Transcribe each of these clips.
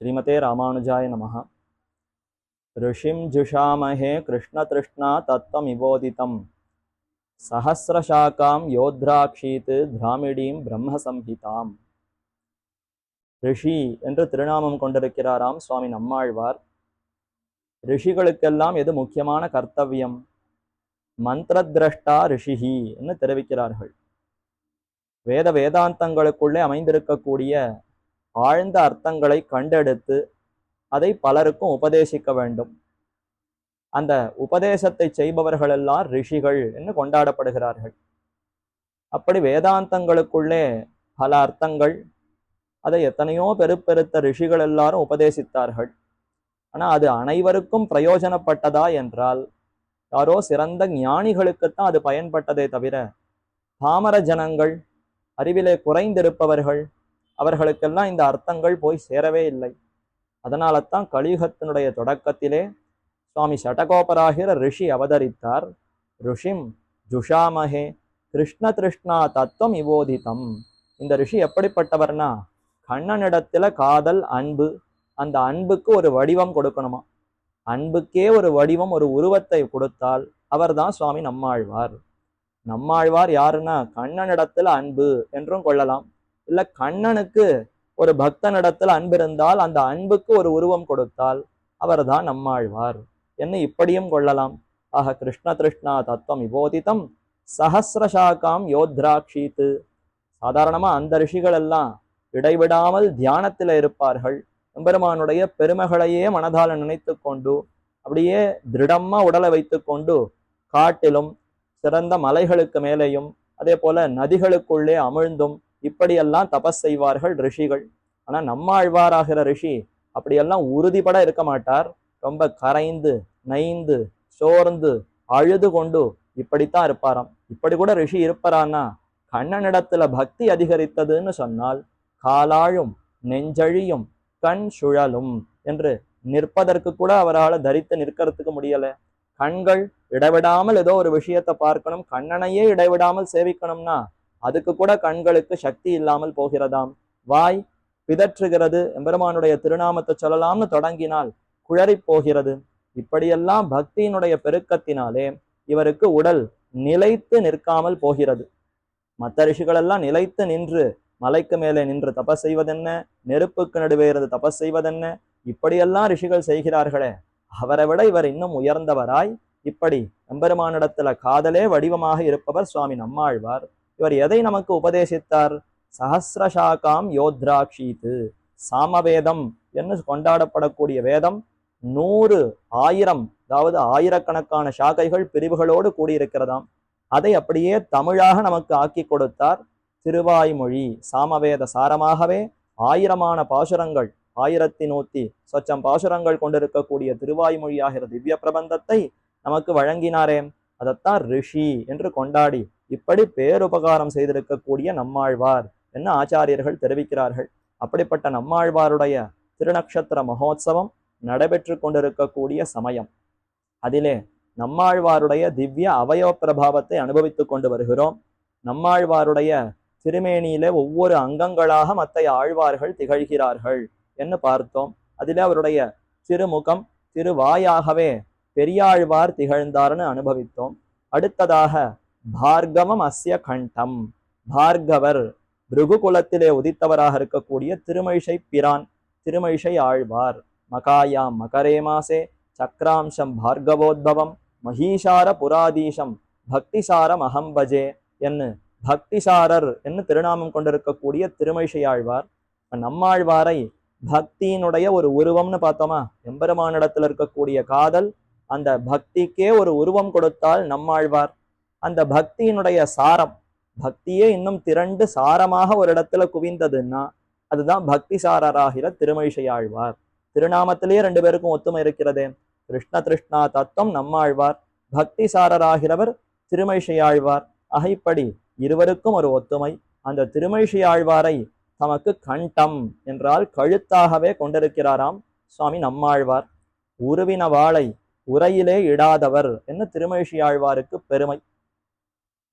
ஸ்ரீமதே ராமானுஜாய நமக ரிஷிம் ஜுஷாமஹே கிருஷ்ணதிருஷ்ணா தத்துவம் இவோதிதம். சஹசிரசாக்காம் யோத்ராட்சீத்து திராமிடீம் பிரம்மசம்ஹிதாம். ரிஷி என்று திருநாமம் கொண்டிருக்கிறாராம் சுவாமி நம்மாழ்வார். ரிஷிகளுக்கெல்லாம் எது முக்கியமான கர்த்தவியம்? மந்திரதிரஷ்டா ரிஷிஹி என்று தெரிவிக்கிறார்கள். வேத வேதாந்தங்களுக்குள்ளே அமைந்திருக்கக்கூடிய ஆழ்ந்த அர்த்தங்களை கண்டெடுத்து அதை பலருக்கும் உபதேசிக்க வேண்டும். அந்த உபதேசத்தை செய்பவர்களெல்லாம் ரிஷிகள் என்று கொண்டாடப்படுகிறார்கள். அப்படி வேதாந்தங்களுக்குள்ளே பல அர்த்தங்கள் அதை எத்தனையோ பெருப்பெருத்த ரிஷிகள் எல்லாரும் உபதேசித்தார்கள். ஆனா அது அனைவருக்கும் பிரயோஜனப்பட்டதா என்றால் யாரோ சிறந்த ஞானிகளுக்குத்தான் அது பயன்பட்டதே தவிர பாமர ஜனங்கள் அறிவிலே குறைந்திருப்பவர்கள் அவர்களுக்கெல்லாம் இந்த அர்த்தங்கள் போய் சேரவே இல்லை. அதனால தான் கலியுகத்தினுடைய தொடக்கத்திலே சுவாமி சடகோபராகிற ரிஷி அவதரித்தார். ரிஷிம் ஜுஷாமஹே கிருஷ்ண திருஷ்ணா தத்துவம் இவோதிதம். இந்த ரிஷி எப்படிப்பட்டவர்னா கண்ணனிடத்துல காதல் அன்பு அந்த அன்புக்கு ஒரு வடிவம் கொடுக்கணுமா? அன்புக்கே ஒரு வடிவம் ஒரு உருவத்தை கொடுத்தால் அவர்தான் சுவாமி நம்மாழ்வார். நம்மாழ்வார் யாருன்னா கண்ணனிடத்துல அன்பு என்றும் கொள்ளலாம். இல்ல கண்ணனுக்கு ஒரு பக்தனிடத்தில் அன்பு இருந்தால் அந்த அன்புக்கு ஒரு உருவம் கொடுத்தால் அவர்தான் நம்மாழ்வார். என்ன இப்படியும் கொள்ளலாம். ஆக கிருஷ்ண திருஷ்ணா தத்துவம் விபோதிதம் சஹசிரசாக்காம் யோத்ராட்சீத்து சாதாரணமா அந்த ரிஷிகள் எல்லாம் இடைவிடாமல் தியானத்துல இருப்பார்கள். எம்பெருமானுடைய பெருமைகளையே மனதால நினைத்து கொண்டு அப்படியே திருடமா உடலை வைத்து கொண்டு காட்டிலும் சிறந்த மலைகளுக்கு மேலேயும் அதே போல நதிகளுக்குள்ளே அமிழ்ந்தும் இப்படியெல்லாம் தபஸ் செய்வார்கள் ரிஷிகள். ஆனா நம்மாழ்வாராகிற ரிஷி அப்படியெல்லாம் உறுதிப்பட இருக்க மாட்டார். ரொம்ப கரைந்து நைந்து சோர்ந்து அழுது கொண்டு இப்படித்தான் இருப்பாராம். இப்படி கூட ரிஷி இருப்பாரான்னா கண்ணனிடத்துல பக்தி அதிகரித்ததுன்னு சொன்னால் காலாழும் நெஞ்சழியும் கண் சுழலும் என்று நிற்பதற்கு கூட அவரால் தரித்து நிற்கிறதுக்கு முடியல. கண்கள் இடைவிடாமல் ஏதோ ஒரு விஷயத்தை பார்க்கணும். கண்ணனையே இடைவிடாமல் சேவிக்கணும்னா அதுக்கு கூட கண்களுக்கு சக்தி இல்லாமல் போகிறதாம். வாய் பிதற்றுகிறது எம்பெருமானுடைய திருநாமத்தை சொல்லலாம்னு தொடங்கினால் குழறி போகிறது. இப்படியெல்லாம் பக்தியினுடைய பெருக்கத்தினாலே இவருக்கு உடல் நிலைத்து நிற்காமல் போகிறது. மற்ற ரிஷிகளெல்லாம் நிலைத்து நின்று மலைக்கு மேலே நின்று தபஸ் செய்வதென்ன? நெருப்புக்கு நடுவே இருந்து தபஸ் செய்வதென்ன? இப்படியெல்லாம் ரிஷிகள் செய்கிறார்களே. அவரை விட இவர் இன்னும் உயர்ந்தவராய் இப்படி எம்பெருமானிடத்துல காதலே வடிவமாக இருப்பவர் சுவாமி நம்மாழ்வார். இவர் எதை நமக்கு உபதேசித்தார்? சஹசிரசாக்காம் யோத்ராட்சீத்து சாமவேதம் என்று கொண்டாடப்படக்கூடிய வேதம் நூறு ஆயிரம் அதாவது ஆயிரக்கணக்கான சாக்கைகள் பிரிவுகளோடு கூடியிருக்கிறதாம். அதை அப்படியே தமிழாக நமக்கு ஆக்கி கொடுத்தார் திருவாய்மொழி. சாமவேத சாரமாகவே ஆயிரமான பாசுரங்கள் ஆயிரத்தி நூத்தி சொச்சம் பாசுரங்கள் கொண்டிருக்கக்கூடிய திருவாய்மொழியாகிற திவ்ய பிரபந்தத்தை நமக்கு வழங்கினாரே. அதைத்தான் ரிஷி என்று கொண்டாடி இப்படி பேருபகாரம் செய்திருக்கக்கூடிய நம்மாழ்வார் என்ன ஆச்சாரியர்கள் தெரிவிக்கிறார்கள்? அப்படிப்பட்ட நம்மாழ்வாருடைய திருநக்ஷத்திர மகோத்சவம் நடைபெற்று கொண்டிருக்கக்கூடிய சமயம். அதிலே நம்மாழ்வாருடைய திவ்ய அவயவ பிரபாவத்தை அனுபவித்துக் கொண்டு வருகிறோம். நம்மாழ்வாருடைய திருமேனியிலே ஒவ்வொரு அங்கங்களாக மற்ற ஆழ்வார்கள் திகழ்கிறார்கள் என்று பார்த்தோம். அதிலே அவருடைய திருமுகம் திருவாயாகவே பெரியாழ்வார் திகழ்ந்தார்னு அனுபவித்தோம். அடுத்ததாக பார்கவம் அஸ்ய கண்டம். பார்கவர் பிருகுகுலத்திலே உதித்தவராக இருக்கக்கூடிய திருமழிசை பிரான் திருமழிசை ஆழ்வார். மகாயாம் மகரே மாசே சக்ராம்சம் பார்கவோத்பவம் மகீஷார புராதீசம் பக்திசாரம் அகம்பஜே என்று பக்திசாரர் என்று திருநாமம் கொண்டிருக்கக்கூடிய திருமழிசை ஆழ்வார். நம்மாழ்வாரை பக்தியினுடைய ஒரு உருவம்னு பார்த்தோமா? எம்பெருமானிடத்தில் இருக்கக்கூடிய காதல் அந்த பக்திக்கே ஒரு உருவம் கொடுத்தால் நம்மாழ்வார். அந்த பக்தியினுடைய சாரம் பக்தியே இன்னும் திரண்டு சாரமாக ஒரு இடத்துல குவிந்ததுன்னா அதுதான் பக்தி சாரராகிற திருமழிசையாழ்வார். திருநாமத்திலேயே ரெண்டு பேருக்கும் ஒத்துமை இருக்கிறதே. கிருஷ்ண திருஷ்ணா தத்துவம் நம்மாழ்வார். பக்தி சாரராகிறவர் திருமழிசையாழ்வார். அகைப்படி இருவருக்கும் ஒரு ஒத்துமை. அந்த திருமழிசையாழ்வாரை தமக்கு கண்டம் என்றால் கழுத்தாகவே கொண்டிருக்கிறாராம் சுவாமி நம்மாழ்வார். உருவின வாளை உரையிலே இடாதவர் என்ன திருமழிசையாழ்வாருக்கு பெருமை.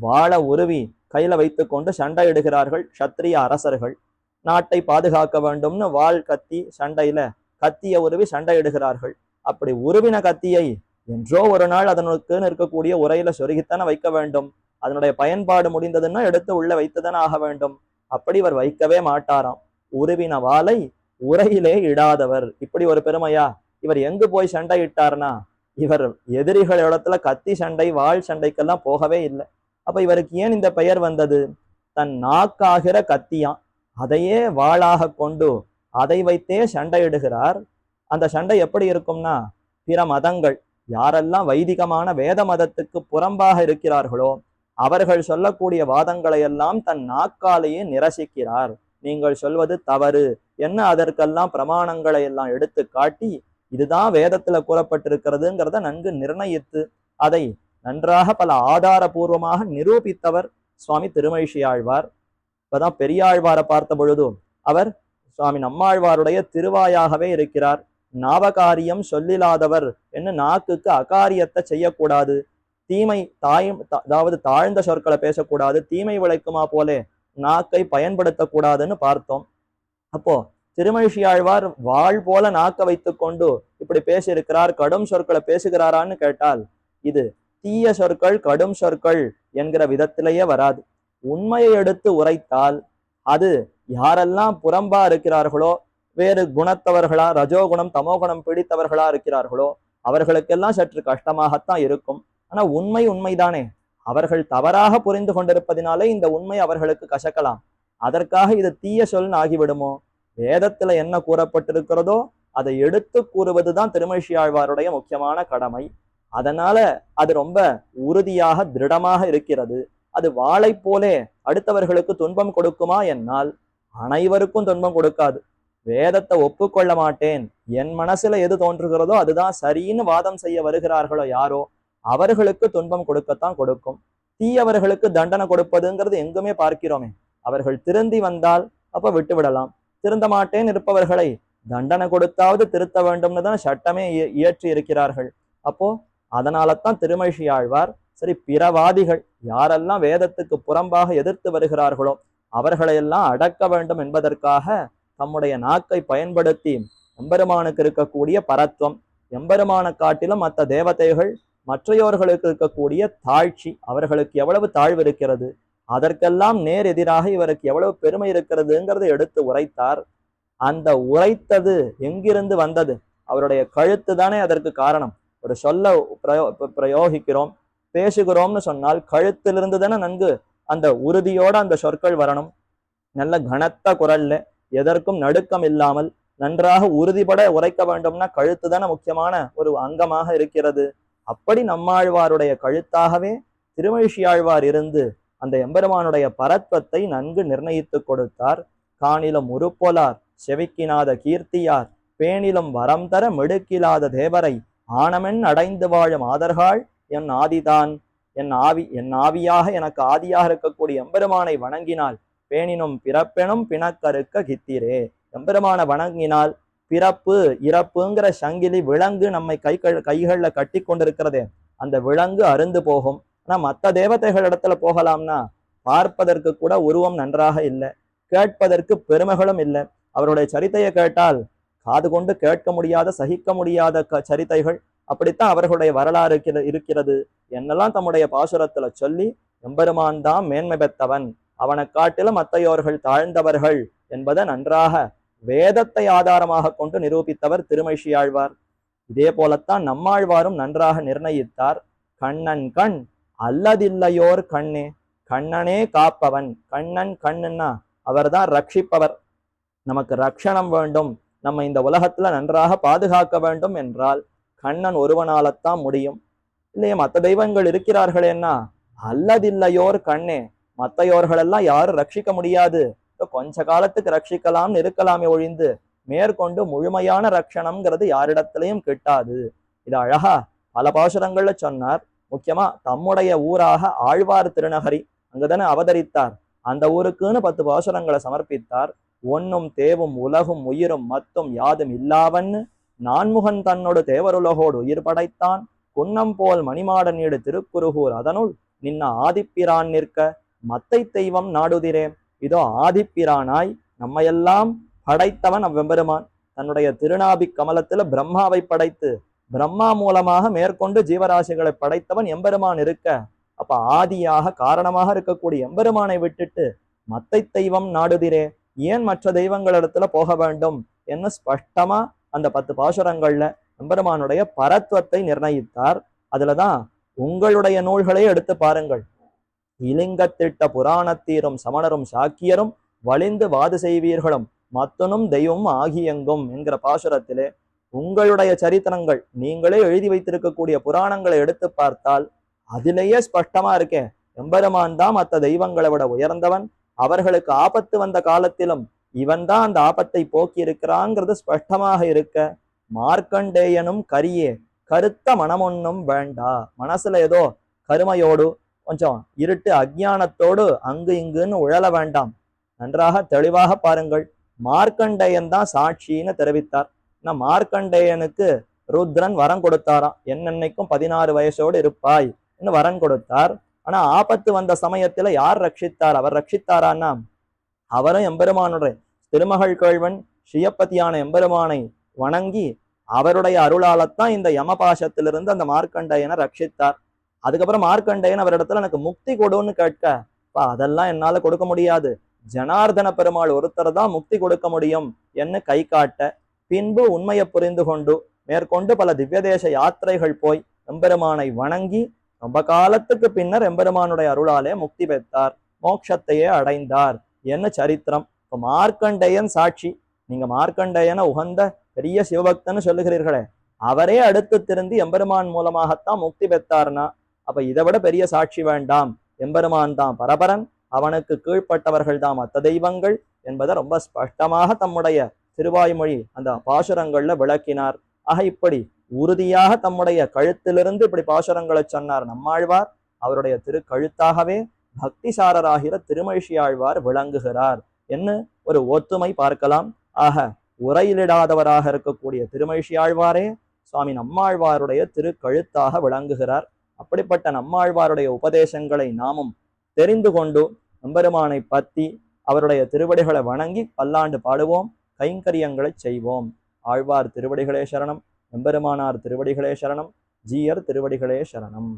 வாழ உருவி கையில வைத்துக்கொண்டு சண்டையிடுகிறார்கள் சத்திரிய அரசர்கள். நாட்டை பாதுகாக்க வேண்டும்னு வாள் கத்தி சண்டையில கத்திய உருவி சண்டையிடுகிறார்கள். அப்படி உருவின கத்தியை என்றோ ஒரு நாள் அதனுக்குன்னு இருக்கக்கூடிய உரையில சொருகித்தானே வைக்க வேண்டும். அதனுடைய பயன்பாடு முடிந்ததுன்னா எடுத்து உள்ள வைத்துதானே ஆக வேண்டும். அப்படி இவர் வைக்கவே மாட்டாராம். உருவின வாளை உரையிலே இடாதவர். இப்படி ஒரு பெருமையா? இவர் எங்கு போய் சண்டை இட்டார்னா இவர் எதிரிகள் இடத்துல கத்தி சண்டை வாள் சண்டைக்கெல்லாம் போகவே இல்லை. அப்ப இவருக்கு ஏன் இந்த பெயர் வந்தது? தன் நாக்காகிற கத்தியான். அதையே வாளாக கொண்டு அதை வைத்தே சண்டையிடுகிறார். அந்த சண்டை எப்படி இருக்கும்னா பிற மதங்கள் யாரெல்லாம் வைதிகமான வேத மதத்துக்கு புறம்பாக இருக்கிறார்களோ அவர்கள் சொல்லக்கூடிய வாதங்களை எல்லாம் தன் நாக்காலேயே நிரசிக்கிறார். நீங்கள் சொல்வது தவறு. என்ன அதற்கெல்லாம் பிரமாணங்களை எல்லாம் எடுத்து காட்டி இதுதான் வேதத்துல கூறப்பட்டிருக்கிறதுங்கிறத நன்கு நிர்ணயித்து அதை நன்றாக பல ஆதாரபூர்வமாக நிரூபித்தவர் சுவாமி திருமழிஷியாழ்வார் இப்பதான் பெரியாழ்வாரை பார்த்த பொழுதும் அவர் சுவாமி நம்மாழ்வாருடைய திருவாயாகவே இருக்கிறார். நாவகாரியம் சொல்லிலாதவர் என்ன நாக்குக்கு அகாரியத்தை செய்யக்கூடாது. தீமை தாய் தா- அதாவது தாழ்ந்த சொற்களை பேசக்கூடாது. தீமை விளைக்குமா போலே நாக்கை பயன்படுத்தக்கூடாதுன்னு பார்த்தோம். அப்போ திருமழிஷியாழ்வார் வாழ் போல நாக்க வைத்துக்கொண்டு இப்படி பேசியிருக்கிறார் கடும் சொற்களை பேசுகிறாரான்னு கேட்டால் இது தீய சொற்கள் கடும் சொற்கள் என்கிற விதத்திலேயே வராது. உண்மையை எடுத்து உரைத்தால் அது யாரெல்லாம் புறம்பா இருக்கிறார்களோ வேறு குணத்தவர்களா ரஜோகுணம் தமோகுணம் பிடித்தவர்களா இருக்கிறார்களோ அவர்களுக்கெல்லாம் சற்று கஷ்டமாகத்தான் இருக்கும். ஆனா உண்மை உண்மைதானே. அவர்கள் தவறாக புரிந்து கொண்டிருப்பதினாலே இந்த உண்மை அவர்களுக்கு கசக்கலாம். அதற்காக இது தீய சொல்னு ஆகிவிடுமோ? வேதத்துல என்ன கூறப்பட்டிருக்கிறதோ அதை எடுத்து கூறுவதுதான் திருமழியாழ்வாருடைய முக்கியமான கடமை. அதனால அது ரொம்ப உறுதியாக திருடமாக இருக்கிறது. அது வாளை போலே அடுத்தவர்களுக்கு துன்பம் கொடுக்குமா என்னால்? அனைவருக்கும் துன்பம் கொடுக்காது. வேதத்தை ஒப்புக்கொள்ள மாட்டேன். என் மனசுல எது தோன்றுகிறதோ அதுதான் சரின்னு வாதம் செய்ய வருகிறார்களோ யாரோ அவர்களுக்கு துன்பம் கொடுக்கத்தான் கொடுக்கும். தீயவர்களுக்கு தண்டனை கொடுப்பதுங்கிறது எங்குமே பார்க்கிறோமே. அவர்கள் திருந்தி வந்தால் அப்ப விட்டு விடலாம். திருந்த மாட்டேன் இருப்பவர்களை தண்டனை கொடுத்தாவது திருத்த வேண்டும்னு தான் சட்டமே இய- இயற்றி இருக்கிறார்கள். அப்போ அதனால தான் திருமழிஷி ஆழ்வார் சரி பிறவாதிகள் யாரெல்லாம் வேதத்துக்கு புறம்பாக எதிர்த்து வருகிறார்களோ அவர்களையெல்லாம் அடக்க வேண்டும் என்பதற்காக தம்முடைய நாக்கை பயன்படுத்தி எம்பெருமானுக்கு இருக்கக்கூடிய பரத்துவம் எம்பெருமான காட்டிலும் மற்ற தேவதைகள் மற்றையோர்களுக்கு இருக்கக்கூடிய தாழ்ச்சி அவர்களுக்கு எவ்வளவு தாழ்வு இருக்கிறது அதற்கெல்லாம் நேர் எதிராக இவருக்கு எவ்வளவு பெருமை இருக்கிறதுங்கிறதை எடுத்து உரைத்தார். அந்த உரைத்தது எங்கிருந்து வந்தது? அவருடைய கழுத்து தானே அதற்கு காரணம். ஒரு சொல்ல பிரயோ பிரயோகிக்கிறோம் பேசுகிறோம்னு சொன்னால் கழுத்திலிருந்து தானே நன்கு அந்த உறுதியோட அந்த சொற்கள் வரணும். நல்ல கனத்த குரல்ல எதற்கும் நடுக்கம் இல்லாமல் நன்றாக உறுதிபட உரைக்க வேண்டும்னா கழுத்து தானே முக்கியமான ஒரு அங்கமாக இருக்கிறது. அப்படி நம்மாழ்வாருடைய கழுத்தாகவே திருமழிஷியாழ்வார் இருந்து அந்த எம்பெருமானுடைய பரத்வத்தை நன்கு நிர்ணயித்து கொடுத்தார். காணிலும் உருப்பொலார் செவிக்கினாத கீர்த்தியார் பேணிலும் வரம் தர மிடுக்கிலாத தேவரை ஆனமென் அடைந்து வாழும் ஆதர்காள் என் ஆதிதான் என் ஆவி என் ஆவியாக எனக்கு ஆதியாக இருக்கக்கூடிய எம்பெருமானை வணங்கினால் பேணினும் பிறப்பெனும் பிணக்கறுக்க கித்திரே. எம்பெருமான வணங்கினால் பிறப்பு இறப்புங்கிற சங்கிலி விலங்கு நம்மை கைகள் கைகளில் கட்டி கொண்டிருக்கிறதே அந்த விலங்கு அருந்து போகும். ஆனால் மற்ற தேவதைகள் இடத்துல போகலாம்னா பார்ப்பதற்கு கூட உருவம் நன்றாக இல்லை. கேட்பதற்கு பெருமைகளும் இல்லை. அவருடைய சரித்தையை கேட்டால் காது கொண்டு கேட்க முடியாத சகிக்க முடியாத க சரித்தைகள் அப்படித்தான் அவர்களுடைய வரலாறு இருக்கிற- இருக்கிறது. என்னெல்லாம் தம்முடைய பாசுரத்துல சொல்லி எம்பெருமான் தான் மேன்மை பெற்றவன். அவனை காட்டிலும் மத்தையோர்கள் தாழ்ந்தவர்கள் என்பதை நன்றாக வேதத்தை ஆதாரமாக கொண்டு நிரூபித்தவர் திருமழியாழ்வார் இதே போலத்தான் நம்மாழ்வாரும் நன்றாக நிர்ணயித்தார். கண்ணன் கண் அல்லதில்லையோர் கண்ணே. கண்ணனே காப்பவன். கண்ணன் கண்ணுன்னா அவர்தான் ரட்சிப்பவர். நமக்கு ரட்சணம் வேண்டும். நம்ம இந்த உலகத்துல நன்றாக பாதுகாக்க வேண்டும் என்றால் கண்ணன் ஒருவனாலத்தான் முடியும். இல்லையே மற்ற தெய்வங்கள் இருக்கிறார்களேன்னா அல்லதில்லையோர் கண்ணே மத்தையோர்களெல்லாம் யாரும் ரட்சிக்க முடியாது. கொஞ்ச காலத்துக்கு ரட்சிக்கலாம்னு இருக்கலாமே ஒழிந்து மேற்கொண்டு முழுமையான ரட்சணம்ங்கிறது யாரிடத்திலையும் கிட்டாது. இது அழகா பல பாசுரங்கள்ல சொன்னார். முக்கியமா தம்முடைய ஊராக ஆழ்வார் திருநகரி அங்கதானே அவதரித்தார். அந்த ஊருக்குன்னு பத்து பாசுரங்களை சமர்ப்பித்தார். ஒன்னும் தேவும் உலகும் உயிரும் மத்தும் யாதும் இல்லாவன்னு நான்முகன் தன்னோடு தேவருலகோடு உயிர் படைத்தான். குன்னம் போல் மணிமாடனீடு திருக்குருகூர் அதனுள் நின்ன ஆதிப்பிரான் நிற்க மத்தை தெய்வம் நாடுதிரே. இதோ ஆதிப்பிரானாய் நம்மையெல்லாம் படைத்தவன் அவ்வெம்பெருமான். தன்னுடைய திருநாபி கமலத்துல பிரம்மாவை படைத்து பிரம்மா மூலமாக மேற்கொண்டு ஜீவராசிகளை படைத்தவன் எம்பெருமான் இருக்க. அப்ப ஆதியாக காரணமாக இருக்கக்கூடிய எம்பெருமானை விட்டுட்டு மத்தை தெய்வம் நாடுதிரே. ஏன் மற்ற தெய்வங்களிடத்துல போக வேண்டும் என்ன ஸ்பஷ்டமா அந்த பத்து பாசுரங்கள்ல எம்பெருமானுடைய பரத்வத்தை நிர்ணயித்தார். அதுலதான் உங்களுடைய நூல்களை எடுத்து பாருங்கள். இலிங்கத்திட்ட புராணத்தீரும் சமணரும் சாக்கியரும் வலிந்து வாது செய்வீர்களும் மத்தனும் தெய்வம் ஆகியங்கும் என்கிற பாசுரத்திலே உங்களுடைய சரித்திரங்கள் நீங்களே எழுதி வைத்திருக்கக்கூடிய புராணங்களை எடுத்து பார்த்தால் அதிலேயே ஸ்பஷ்டமா இருக்கேன் எம்பெருமான் தான் மற்ற தெய்வங்களை விட உயர்ந்தவன் அவர்களுக்கு ஆபத்து வந்த காலத்திலும் இவன்தான் அந்த ஆபத்தை போக்கி இருக்கிறாங்கிறது ஸ்பஷ்டமாக இருக்க மார்க்கண்டேயனும் கரியே கருத்த மனமொன்னும் வேண்டா. மனசுல ஏதோ கருமையோடு கொஞ்சம் இருட்டு அஜ்ஞானத்தோடு அங்கு இங்குன்னு உழல வேண்டாம். நன்றாக தெளிவாக பாருங்கள். மார்க்கண்டேயன் தான் சாட்சின்னு தெரிவித்தார். நான் மார்க்கண்டேயனுக்கு ருத்ரன் வரம் கொடுத்தாராம். என்னென்னைக்கும் பதினாறு வயசோடு இருப்பாய். என்று வரம் கொடுத்தார்? ஆனா ஆபத்து வந்த சமயத்துல யார் ரட்சித்தார்? அவர் ரட்சித்தாரான்னா அவரும் எம்பெருமானுடைய திருமகள் கேழ்வன் ஸ்ரீயப்பதியான எம்பெருமானை வணங்கி அவருடைய அருளாலத்தான் இந்த யமபாசத்திலிருந்து அந்த மார்க்கண்டையனை ரட்சித்தார். அதுக்கப்புறம் மார்க்கண்டையன் அவரிடத்துல எனக்கு முக்தி கொடுன்னு கேட்க "அப்பா, அதெல்லாம் என்னால கொடுக்க முடியாது. ஜனார்தன பெருமாள் ஒருத்தர் தான் முக்தி கொடுக்க முடியும் என்று கை காட்ட பின்பு உண்மையை புரிந்து கொண்டு மேற்கொண்டு பல திவ்யதேச யாத்திரைகள் போய் எம்பெருமானை வணங்கி ரொம்ப காலத்துக்கு பின்னர் எம்பெருமானுடைய அருளாலே முக்தி பெற்றார் மோட்சத்தையே அடைந்தார். என்ன சரித்திரம்? இப்போ மார்க்கண்டேயன் சாட்சி. நீங்க மார்க்கண்டேயனை உகந்த பெரிய சிவபக்தன்னு சொல்லுகிறீர்களே அவரே அடுத்து திருந்தி எம்பெருமான் மூலமாகத்தான் முக்தி பெற்றார்னா அப்ப இதை விட பெரிய சாட்சி வேண்டாம். எம்பெருமான் தான் பரபரன் அவனுக்கு கீழ்ப்பட்டவர்கள் தான் மற்ற தெய்வங்கள் என்பதை ரொம்ப ஸ்பஷ்டமாக தம்முடைய திருவாய்மொழி அந்த பாசுரங்கள்ல விளக்கினார். ஆக இப்படி உறுதியாக தம்முடைய கழுத்திலிருந்து இப்படி பாசுரங்களை சொன்னார். நம்மாழ்வார் அவருடைய திருக்கழுத்தாகவே பக்திசாரராகிற திருமழிஷியாழ்வார் விளங்குகிறார். என்ன ஒரு ஒத்துமை பார்க்கலாம். ஆக உரையிலிடாதவராக இருக்கக்கூடிய திருமழிஷியாழ்வாரே சுவாமி நம்மாழ்வாருடைய திருக்கழுத்தாக விளங்குகிறார். அப்படிப்பட்ட நம்மாழ்வாருடைய உபதேசங்களை நாமும் தெரிந்து கொண்டு நம்பெருமானை பத்தி அவருடைய திருவடிகளை வணங்கி பல்லாண்டு பாடுவோம் கைங்கரியங்களை செய்வோம். ஆழ்வார் திருவடிகளே சரணம். எம்பெருமானார் திருவடிகளே சரணம் ஜீயர் திருவடிகளே சரணம்.